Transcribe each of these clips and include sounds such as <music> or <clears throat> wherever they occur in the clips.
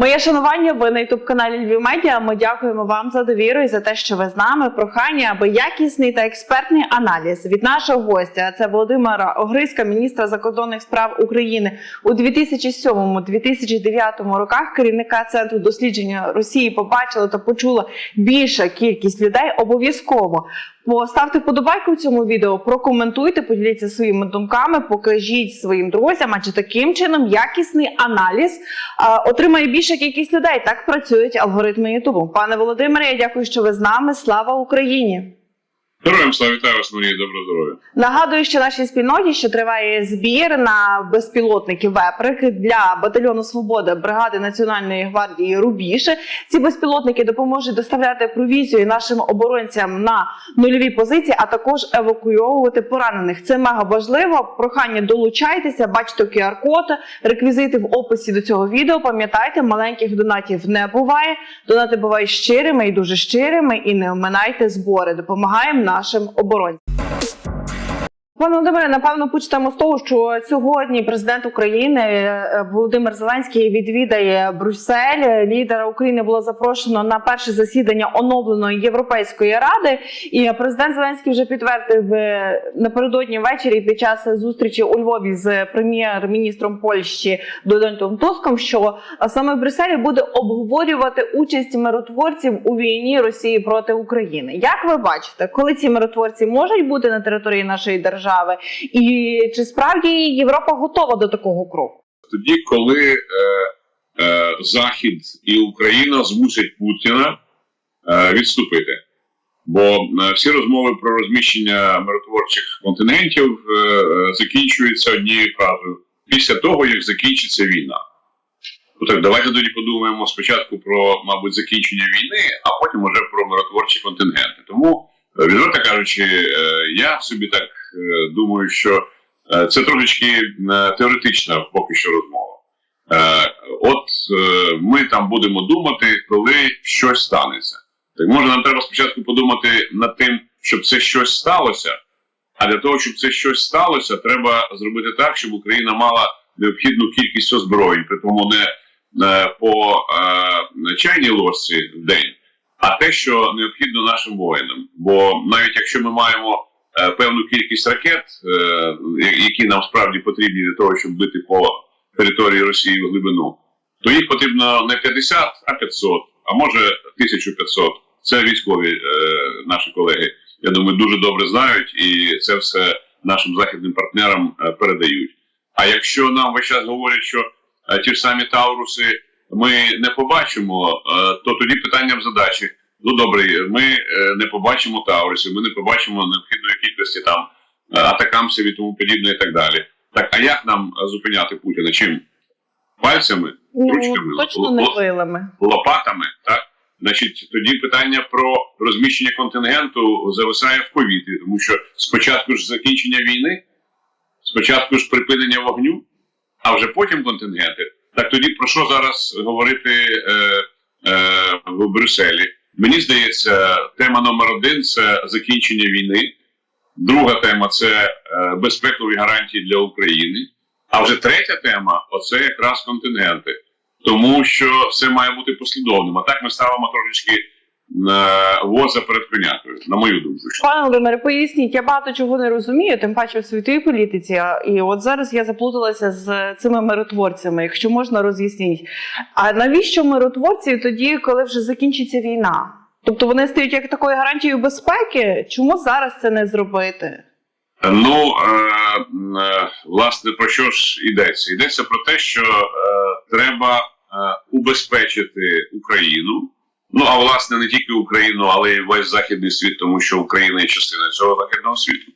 Моє шанування. Ви на ютуб каналі Львів Медіа. Ми дякуємо вам за довіру і за те, що ви з нами. Прохання, аби якісний та експертний аналіз від нашого гостя. Це Володимира Огриська, міністра закордонних справ України у 2007-2009 роках. Керівника центру дослідження Росії побачила та почула більша кількість людей. Обов'язково Поставте вподобайку цьому відео, прокоментуйте, поділіться своїми думками, покажіть своїм друзям, адже таким чином якісний аналіз отримає більша кількість людей. Так працюють алгоритми Ютубу. Пане Володимире, я дякую, що ви з нами. Слава Україні! Героям слава вітаю вас, Марія, доброго здоров'я. Нагадую, що нашій спільноті що триває збір на безпілотники Веприк для батальйону Свобода бригади Національної гвардії Рубіж. Ці безпілотники допоможуть доставляти провізію нашим оборонцям на нульові позиції, а також евакуйовувати поранених. Це мега важливо. Прохання долучайтеся, бачите QR-код, реквізити в описі до цього відео. Пам'ятайте, маленьких донатів не буває. Донати бувають щирими і дуже щирими. І не оминайте збори. Допомагаємо нашим оборонцям. Пане Володимире, напевно, почнемо з того, що сьогодні президент України е, Володимир Зеленський відвідає Брюссель. Лідера України було запрошено на перше засідання оновленої Європейської ради. І президент Зеленський вже підтвердив е, напередодні ввечері під час зустрічі у Львові з прем'єр-міністром Польщі Дональдом Туском, що е, саме в Брюсселі буде обговорювати участь миротворців у війні Росії проти України. Як ви бачите, коли ці миротворці можуть бути на території нашої держави, і чи справді Європа готова до такого кроку? Тоді, коли е, е, Захід і Україна змусять Путіна е, відступити. Бо е, всі розмови про розміщення миротворчих контингентів е, е, закінчуються однією фразою після того, як закінчиться війна. Ну так, давайте тоді подумаємо спочатку про, мабуть, закінчення війни, а потім уже про миротворчі контингенти. Тому, відверто кажучи, е, я собі так е, думаю, що е, це трошечки е, теоретична поки що розмова. Е, От е, ми там будемо думати, коли щось станеться. Так може нам треба спочатку подумати над тим, щоб це щось сталося. А для того, щоб це щось сталося, треба зробити так, щоб Україна мала необхідну кількість озброєнь, при тому не е, по е, чайній ложці в день, а те, що необхідно нашим воїнам. Бо навіть якщо ми маємо е, певну кількість ракет, е, які нам справді потрібні для того, щоб бити по території Росії в глибину, то їх потрібно не 50, а 500, а може 1500. Це військові е, наші колеги. Я думаю, дуже добре знають, і це все нашим західним партнерам е, передають. А якщо нам весь час говорять, що е, ті ж самі Тауруси ми не побачимо, е, то тоді питання в задачі. Ну добре, ми е, не побачимо Таурусів, ми не побачимо необхідної кількості там е, атакамсів і тому подібне, і так далі. Так, а як нам зупиняти Путіна? Чим? Пальцями, ручками, Ну, точно не вилами. лопатами, так? Значить, тоді питання про розміщення контингенту зависає в повітрі, тому що спочатку ж закінчення війни, спочатку ж припинення вогню, а вже потім контингенти. Так тоді про що зараз говорити е, е, в Брюсселі? Мені здається, тема номер один це закінчення війни. Друга тема це е, безпекові гарантії для України. А вже третя тема оце якраз контингенти. Тому що все має бути послідовним. А так ми ставимо трошечки воза перед конякою, на мою думку. Пане Володимире, поясніть, я багато чого не розумію, тим паче в світовій політиці. І от зараз я заплуталася з цими миротворцями. Якщо можна, роз'ясніть. А навіщо миротворці тоді, коли вже закінчиться війна? Тобто вони стають як такою гарантією безпеки? Чому зараз це не зробити? Ну е, е, власне про що ж йдеться? Йдеться про те, що е, треба убезпечити Україну. Ну а власне не тільки Україну, але й весь західний світ, тому що Україна є частина цього західного світу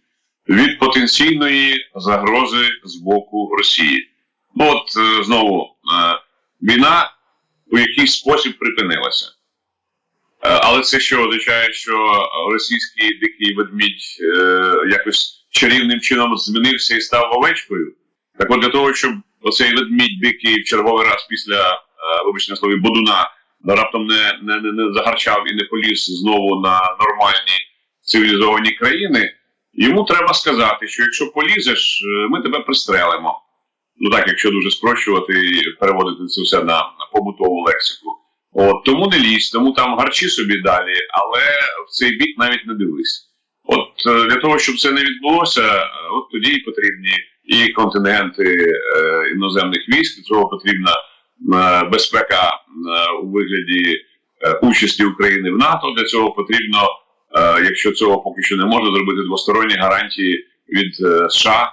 від потенційної загрози з боку Росії. Ну от е, знову е, війна у якийсь спосіб припинилася. Е, Але це що означає, що російський дикий ведмідь якось чарівним чином змінився і став овечкою? Так от для того, щоб оцей ведмідь дикий в черговий раз після, вибачте слові, Бодуна раптом не, не, не, не загарчав і не поліз знову на нормальні цивілізовані країни, йому треба сказати, що якщо полізеш, е, ми тебе пристрелимо. Ну так, якщо дуже спрощувати і переводити це все на, на побутову лексику. От тому не лізь, тому там гарчі собі далі, але в цей бік навіть не дивись. От е, для того, щоб це не відбулося, е, от тоді і потрібні і контингенти е, іноземних військ. Для цього потрібна безпека е, у вигляді е, участі України в НАТО. Для цього потрібно, е, якщо цього поки що не можна зробити двосторонні гарантії від е, США,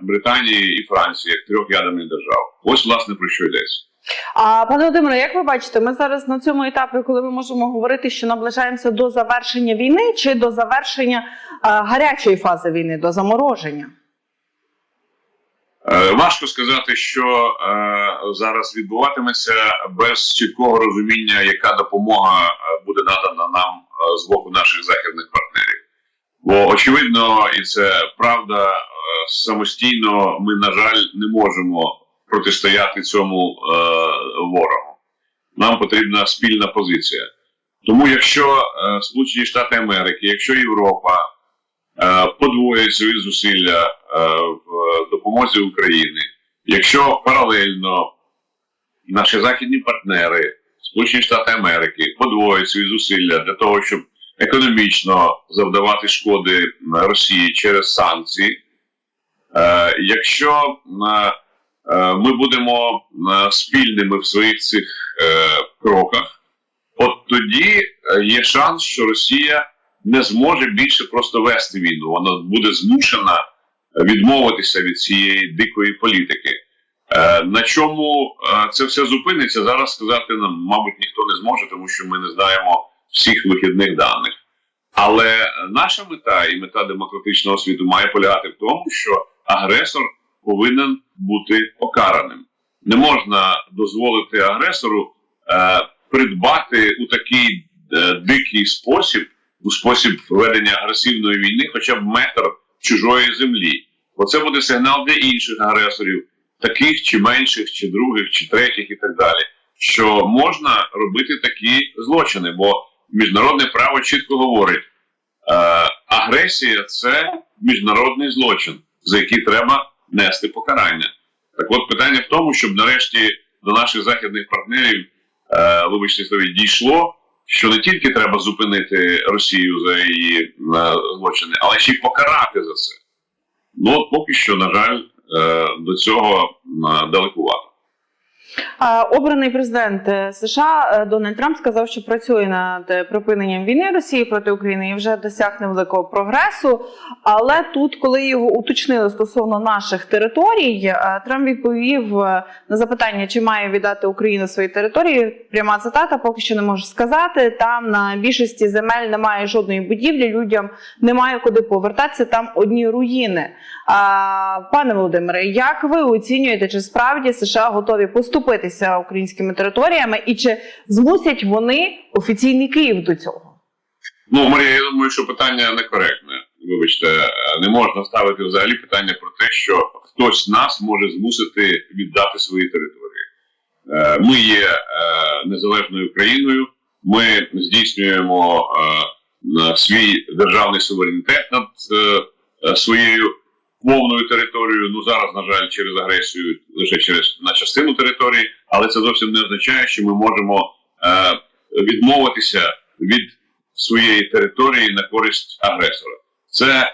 Британії і Франції, як трьох ядерних держав. Ось власне про що йдеться. А пане Володимире, як ви бачите, ми зараз на цьому етапі, коли ми можемо говорити, що наближаємося до завершення війни чи до завершення е, гарячої фази війни, до замороження? Е, Важко сказати, що е, зараз відбуватиметься без чіткого розуміння, яка допомога е, буде надана нам з боку наших західних партнерів. Бо очевидно, і це правда, самостійно ми, на жаль, не можемо протистояти цьому ворогу. Нам потрібна спільна позиція. Тому, якщо Сполучені Штати Америки, якщо Європа подвоїть свої зусилля допомозі України, якщо паралельно наші західні партнери, Сполучені Штати Америки, подвоїть свої зусилля для того, щоб економічно завдавати шкоди Росії через санкції, е, якщо е, е, ми будемо спільними в своїх цих кроках, от тоді є шанс, що Росія не зможе більше просто вести війну. Вона буде змушена відмовитися від цієї дикої політики. Е, На чому е, це все зупиниться, зараз сказати нам, мабуть, ніхто не зможе, тому що ми не знаємо всіх вихідних даних. Але наша мета і мета демократичного світу має полягати в тому, що агресор повинен бути покараним. Не можна дозволити агресору е, придбати у такий е, дикий спосіб, у спосіб ведення агресивної війни, хоча б метр чужої землі. Бо це буде сигнал для інших агресорів, таких чи менших, чи других, чи третіх, і так далі. Що можна робити такі злочини, бо міжнародне право чітко говорить: е, агресія це міжнародний злочин, за який треба нести покарання. Так от питання в тому, щоб нарешті до наших західних партнерів, е, вибачте дійшло, що не тільки треба зупинити Росію за її е, злочини, але ще й покарати за це. Ну, от поки що, на жаль, е, до цього е, далекувато. Обраний президент е, США е, Дональд Трамп сказав, що працює над припиненням війни Росії проти України і вже досяг невеликого прогресу. Але тут, коли його уточнили стосовно наших територій, е, Трамп відповів на запитання, чи має віддати Україна свої території. Пряма цитата, поки що не можу сказати. Там на більшості земель немає жодної будівлі, людям немає куди повертатися. Там одні руїни. Пане Володимире, як ви оцінюєте, чи справді США готові поступитися українськими територіями, і чи змусять вони офіційний Київ до цього? Ну, Марія, я думаю, що питання некоректне. Вибачте, не можна ставити взагалі питання про те, що хтось нас може змусити віддати свої території. Е, Ми є е, незалежною країною, ми здійснюємо е, свій державний суверенітет над своєю мовною територією. Ну зараз, на жаль, через агресію лише через на частину території, але це зовсім не означає, що ми можемо е, відмовитися від своєї території на користь агресора. Це е,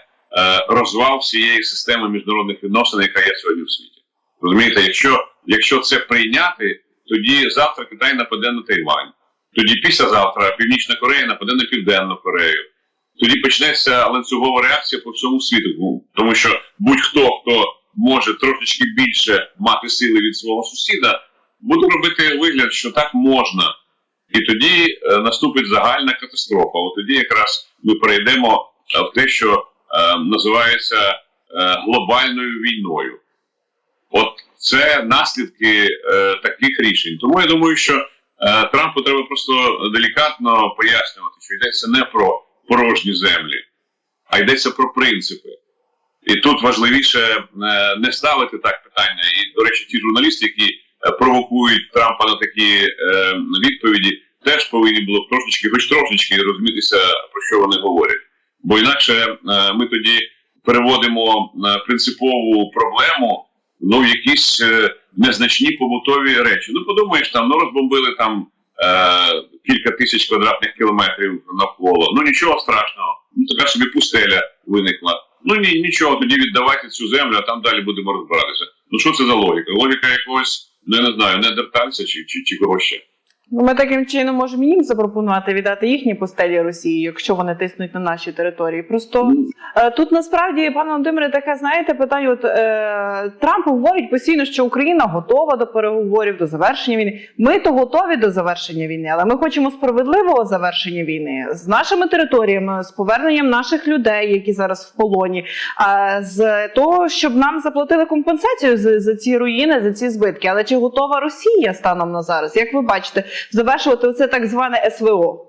розвал всієї системи міжнародних відносин, яка є сьогодні в світі. Розумієте, якщо, якщо це прийняти, тоді завтра Китай нападе на Тайвань. Тоді післязавтра Північна Корея нападе на Південну Корею. Тоді почнеться ланцюгова реакція по всьому світу. Ну, Тому що будь-хто, хто може трошечки більше мати сили від свого сусіда, буде робити вигляд, що так можна. І тоді е, наступить загальна катастрофа. От тоді якраз ми перейдемо е, в те, що е, називається е, глобальною війною. От це наслідки е, таких рішень. Тому я думаю, що е, Трампу треба просто делікатно пояснювати, що йдеться не про порожні землі, а йдеться про принципи. І тут важливіше е, не ставити так питання. І, до речі, ті журналісти, які е, провокують Трампа на такі е, відповіді, теж повинні було б трошечки, хоч трошечки розумітися, про що вони говорять. Бо інакше е, ми тоді переводимо е, принципову проблему ну, якісь е, незначні побутові речі. Ну, подумаєш, там ну, розбомбили там е, кілька тисяч квадратних кілометрів навколо. Ну нічого страшного. Ну, така собі пустеля виникла. Ну ні, нічого, тоді віддавайте цю землю, а там далі будемо розбиратися. Ну що це за логіка? Логіка якогось, ну я не знаю, недертальця чи, чи, чи. Ну, Ми таким чином можемо їм запропонувати віддати їхні пустелі Росії, якщо вони тиснуть на наші території. Просто Ну, Е, Тут насправді, пане Володимире, таке знаєте питання. От е, Трамп говорить постійно, що Україна готова до переговорів, до завершення війни. Ми то готові до завершення війни, але ми хочемо справедливого завершення війни з нашими територіями, з поверненням наших людей, які зараз в полоні, а з того, щоб нам заплатили компенсацію за, за ці руїни, за ці збитки. Але чи готова Росія станом на зараз? Як ви бачите, завершувати це так зване СВО?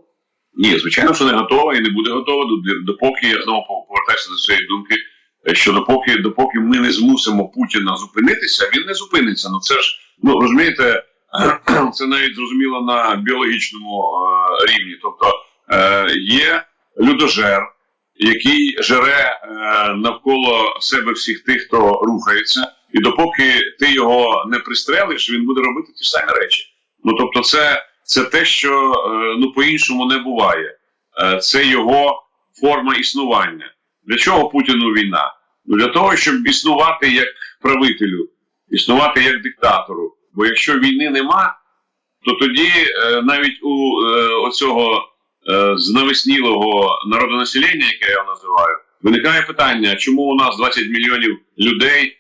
Ні, звичайно, що не готова і не буде готова, допоки я знову повертаюся до своєї думки, е, що допоки, допоки ми не змусимо Путіна зупинитися, він не зупиниться. Ну це ж ну розумієте, <clears throat> це навіть зрозуміло на біологічному е, рівні. Тобто е, є людожер, який жере е, навколо себе всіх тих, хто рухається, і допоки ти його не пристрелиш, він буде робити ті самі речі. Ну тобто, це, це те, що е, ну по-іншому не буває. Е, це його форма існування. Для чого Путіну війна? Ну для того, щоб існувати як правителю, існувати як диктатору. Бо якщо війни нема, то тоді е, навіть у оцього знавеснілого народонаселення, яке я називаю, виникає питання, чому у нас 20 мільйонів людей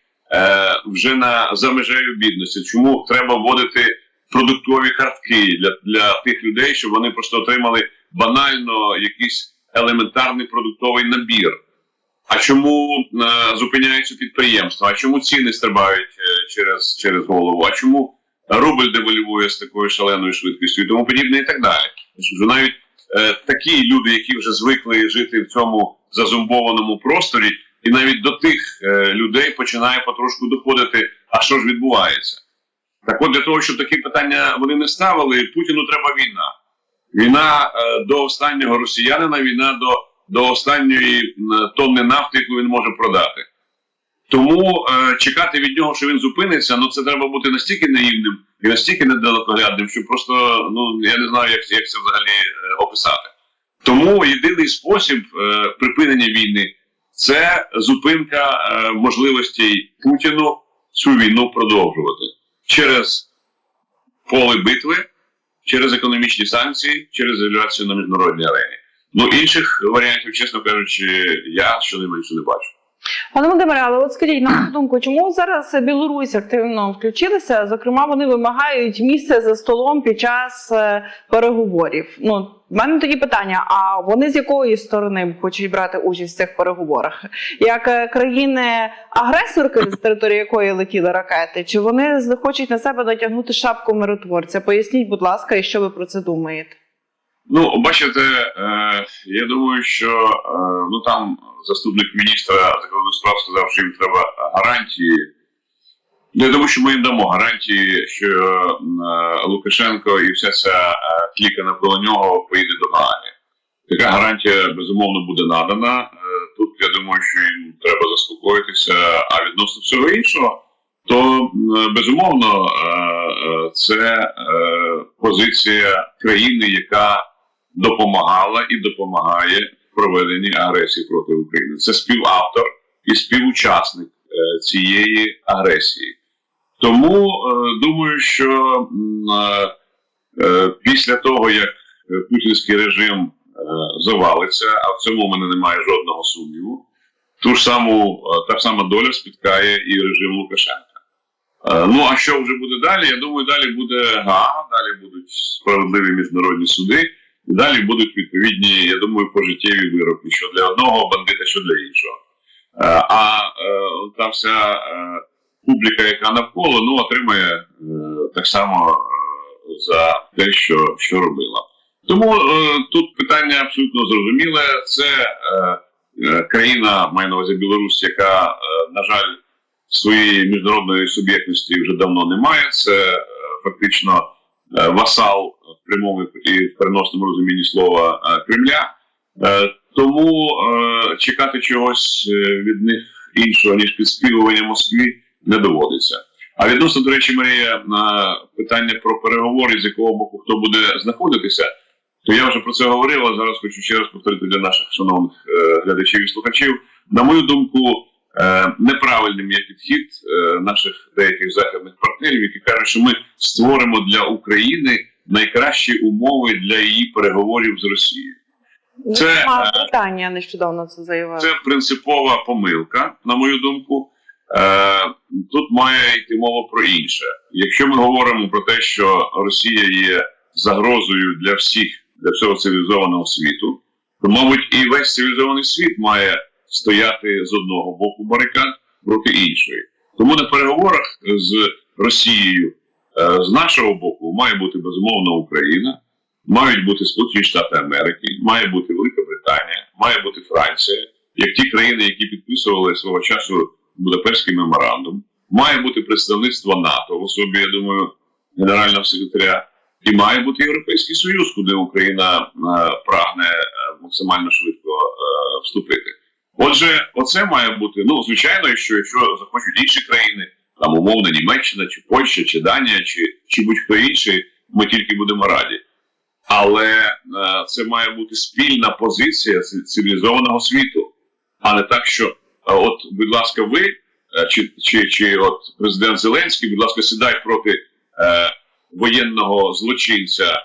вже на за межею бідності, чому треба вводити продуктові картки для, для тих людей, щоб вони просто отримали банально якийсь елементарний продуктовий набір. А чому е, зупиняються підприємства? А чому ціни стрибають е, через, через голову? А чому рубль девальвує з такою шаленою швидкістю і тому подібне, і так далі? Що навіть е, такі люди, які вже звикли жити в цьому зазумбованому просторі, і навіть до тих е, людей починає потрошку доходити, а що ж відбувається? Так от для того, щоб такі питання вони не ставили, Путіну треба війна. Війна е, до останнього росіянина, війна до, до останньої м, тонни нафти, яку він може продати. Тому е, чекати від нього, що він зупиниться, ну це треба бути настільки наївним і настільки недалекоглядним, що просто ну я не знаю, як, як це взагалі е, описати. Тому єдиний спосіб е, припинення війни це зупинка е, можливостей Путіну цю війну продовжувати через поле битви, через економічні санкції, через ізоляцію на міжнародній арені. Ну інших варіантів, чесно кажучи, я щонайменше не бачу. Пане Володимире, але от скажіть на вашу думку, чому зараз Білорусь активно включилася? Зокрема, вони вимагають місце за столом під час е, переговорів. Ну, в мене тоді питання: а вони з якої сторони хочуть брати участь в цих переговорах? Як е, країни-агресорки, з території якої летіли ракети, чи вони хочуть на себе натягнути шапку миротворця? Поясніть, будь ласка, і що ви про це думаєте? Ну, бачите, е, я думаю, що е, ну там заступник міністра закордонних справ сказав, що їм треба гарантії. Ну, Я думаю, що ми їм дамо гарантії, що е, Лукашенко і вся ця е, кліка навколо нього поїде до Гааги. Така гарантія безумовно буде надана. Е, Тут я думаю, що їм треба заспокоїтися. А відносно всього іншого, то безумовно е, це позиція країни, яка допомагала і допомагає проведенні агресії проти України. Це співавтор і співучасник е, цієї агресії. Тому е, думаю, що е, після того, як путінський режим завалиться, а в цьому в мене немає жодного сумніву, ту ж саму та ж сама доля спіткає і режим Лукашенка. Ну а що вже буде далі? Я думаю, далі буде ГАА, далі будуть справедливі міжнародні суди, далі будуть відповідні, я думаю, пожиттєві вироки, що для одного бандита, що для іншого. Е, А е, та вся е, публіка, яка навколо, ну отримає так само за те, що, що робила. Тому тут питання абсолютно зрозуміле. Це країна, маю на увазі Білорусь, яка, на жаль, своєї міжнародної суб'єктності вже давно немає. Це е, фактично васал прямому і в переносному розумінні слова е, Кремля. Е, Тому е, чекати чогось від них іншого, ніж підспівування Москві, не доводиться. А відносно, до речі, Марія, на питання про переговори, з якого боку хто буде знаходитися, то я вже про це говорив, а зараз хочу ще раз повторити для наших шановних глядачів і слухачів. На мою думку, неправильним є підхід наших деяких західних партнерів, які кажуть, що ми створимо для України найкращі умови для її переговорів з Росією. Це, Це е, нещодавно це заявила. Це принципова помилка, на мою думку. Е, тут має йти мова про інше. Якщо ми говоримо про те, що Росія є загрозою для всіх, для всього цивілізованого світу, то, мабуть, і весь цивілізований світ має стояти з одного боку барикад проти іншої. Тому на переговорах з Росією з нашого боку має бути безумовно Україна, мають бути Сполучені Штати Америки, має бути Велика Британія, має бути Франція, як ті країни, які підписували свого часу Будапештський меморандум, має бути представництво НАТО в особі, я думаю, генерального секретаря, і має бути Європейський Союз, куди Україна е, прагне е, максимально швидко е, вступити. Отже, оце має бути. Ну, звичайно, що якщо захочуть інші країни, там умовно Німеччина, чи Польща, чи Данія, чи, чи будь-хто інший, ми тільки будемо раді. Але е, це має бути спільна позиція цивілізованого світу, а не так, що е, от, будь ласка, ви е, чи, чи, чи от президент Зеленський, будь ласка, сідай проти е, воєнного злочинця,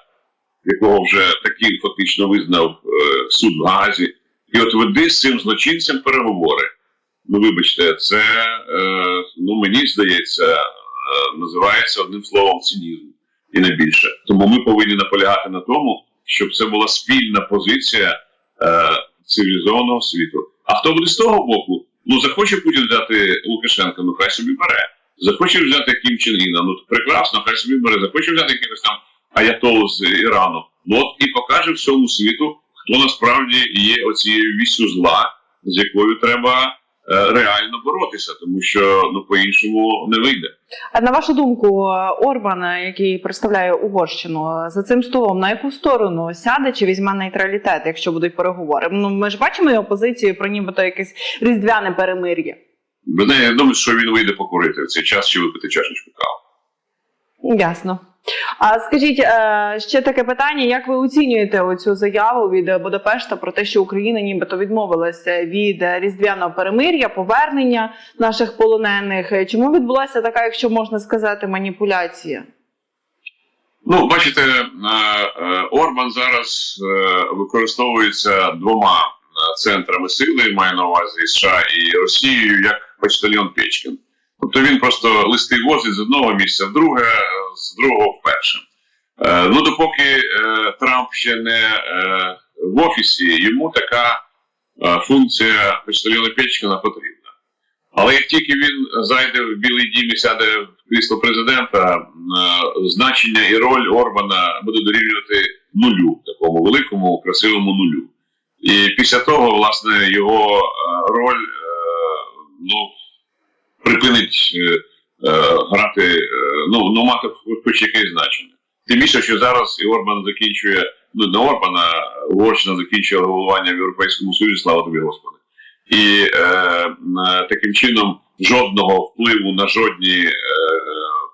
якого вже таким фактично визнав е, суд в Гаазі, і от веди з цим злочинцем переговори. Ну, вибачте, це е, ну мені здається, е, називається одним словом цинізм і не більше. Тому ми повинні наполягати на тому, щоб це була спільна позиція е, цивілізованого світу. А хто буде з того боку? Ну захоче Путін взяти Лукашенка, ну хай собі бере. Захоче взяти Кім Чен Іна, ну прекрасно, хай собі бере. Захоче взяти якихось там аятол з Ірану. Ну от і покаже всьому світу, хто насправді є оцією вісю зла, з якою треба реально боротися, тому що ну по-іншому не вийде. А на вашу думку, Орбан, який представляє Угорщину, за цим столом на яку сторону сяде чи візьме нейтралітет, якщо будуть переговори? Ну ми ж бачимо його позицію про нібито якесь різдвяне перемир'я. Мене я думаю, що він вийде покурити в цей час чи випити чашечку кави. Ясно. А скажіть е, ще таке питання: як ви оцінюєте оцю заяву від Будапешта про те, що Україна нібито відмовилася від різдвяного перемир'я, повернення наших полонених? Чому відбулася така, якщо можна сказати, маніпуляція? Ну, бачите, е, е, Орбан зараз використовується двома центрами сили, маю на увазі США і Росією, як почтальон Печкін. Тобто він просто листи возить з одного місця в друге, з другого в перше. Ну, допоки е, Трамп ще не е, в офісі, йому така е, функція почтальона Печкіна потрібна. Але як тільки він зайде в Білий Дім і сяде в крісло президента, значення і роль Орбана буде дорівнювати нулю, такому великому, красивому нулю. І після того, власне, його роль ну, припинить грати, е, ну, ну, мати хоч якесь значення. Тим більше, що зараз і Орбан закінчує, ну не Орбан, а Угорщина закінчує головування в Європейському Союзі, слава тобі, Господи. І е, е, таким чином жодного впливу на жодні е,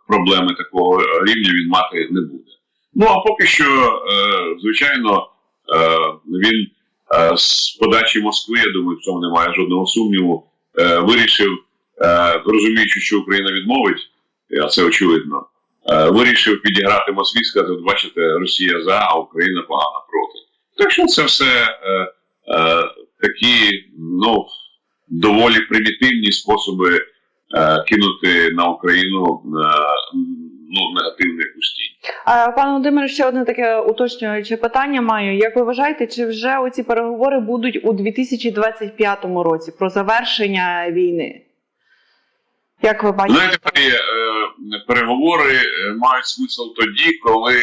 проблеми такого рівня він мати не буде. Ну а поки що, е, звичайно, е, він е, з подачі Москви, я думаю, в цьому немає жодного сумніву, е, вирішив, е, розуміючи, що Україна відмовить, а це очевидно, е, вирішив підіграти Москві, сказати, бачите, Росія за, а Україна погано проти. Так що це все е, е, такі, ну, доволі примітивні способи е, кинути на Україну е, ну, негативний пустінь. А пане Володимире, ще одне таке уточнююче питання маю. Як ви вважаєте, чи вже оці переговори будуть у 2025 році про завершення війни? Як ви бачите? Знаєте, Марія, е, переговори е, мають смисл тоді, коли е,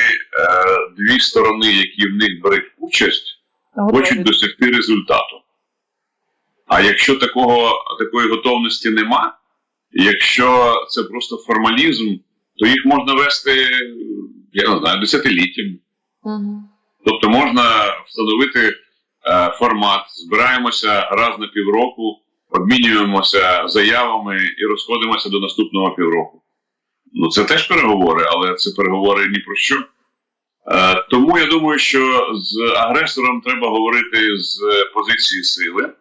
дві сторони, які в них беруть участь, Готові? хочуть досягти результату. А якщо такого, такої готовності нема, якщо це просто формалізм, то їх можна вести, я не знаю, десятиліттями. Мгм. Тобто можна встановити формат, збираємося раз на півроку обмінюємося заявами і розходимося до наступного півроку. Ну це теж переговори, але це переговори ні про що. Е, тому я думаю, що з агресором треба говорити з позиції сили.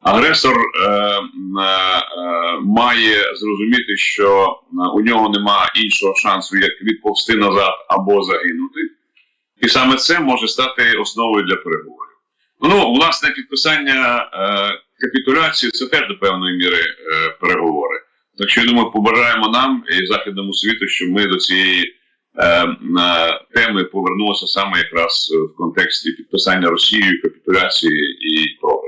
Агресор е, е, е, має зрозуміти, що е, у нього нема іншого шансу, як відповсти назад або загинути. І саме це може стати основою для переговорів. Ну, власне, підписання е, капітуляції це теж до певної міри е, переговори. Так що я думаю, побажаємо нам і західному світу, щоб ми до цієї е, на теми повернулися саме якраз в контексті підписання Росією капітуляції і програшу.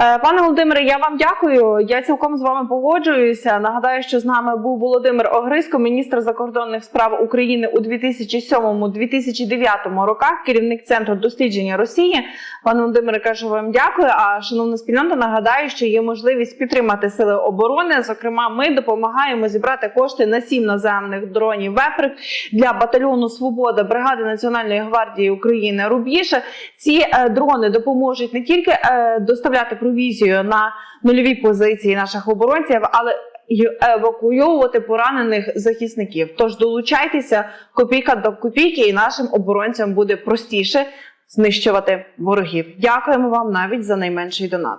Е, Пане Володимире, я вам дякую. Я цілком з вами погоджуюся. Нагадаю, що з нами був Володимир Огризко, міністр закордонних справ України у 2007-2009 роках, керівник центру дослідження Росії. Пане Володимире, кажу вам дякую. А шановна спільнота, нагадаю, що є можливість підтримати сили оборони. Зокрема, ми допомагаємо зібрати кошти на сім наземних дронів веприк для батальйону Свобода бригади Національної гвардії України Рубіше. Ці е, дрони допоможуть не тільки е, доставляти провізію на нульові позиції наших оборонців, але й евакуйовувати поранених захисників. Тож долучайтеся копійка до копійки, і нашим оборонцям буде простіше знищувати ворогів. Дякуємо вам навіть за найменший донат.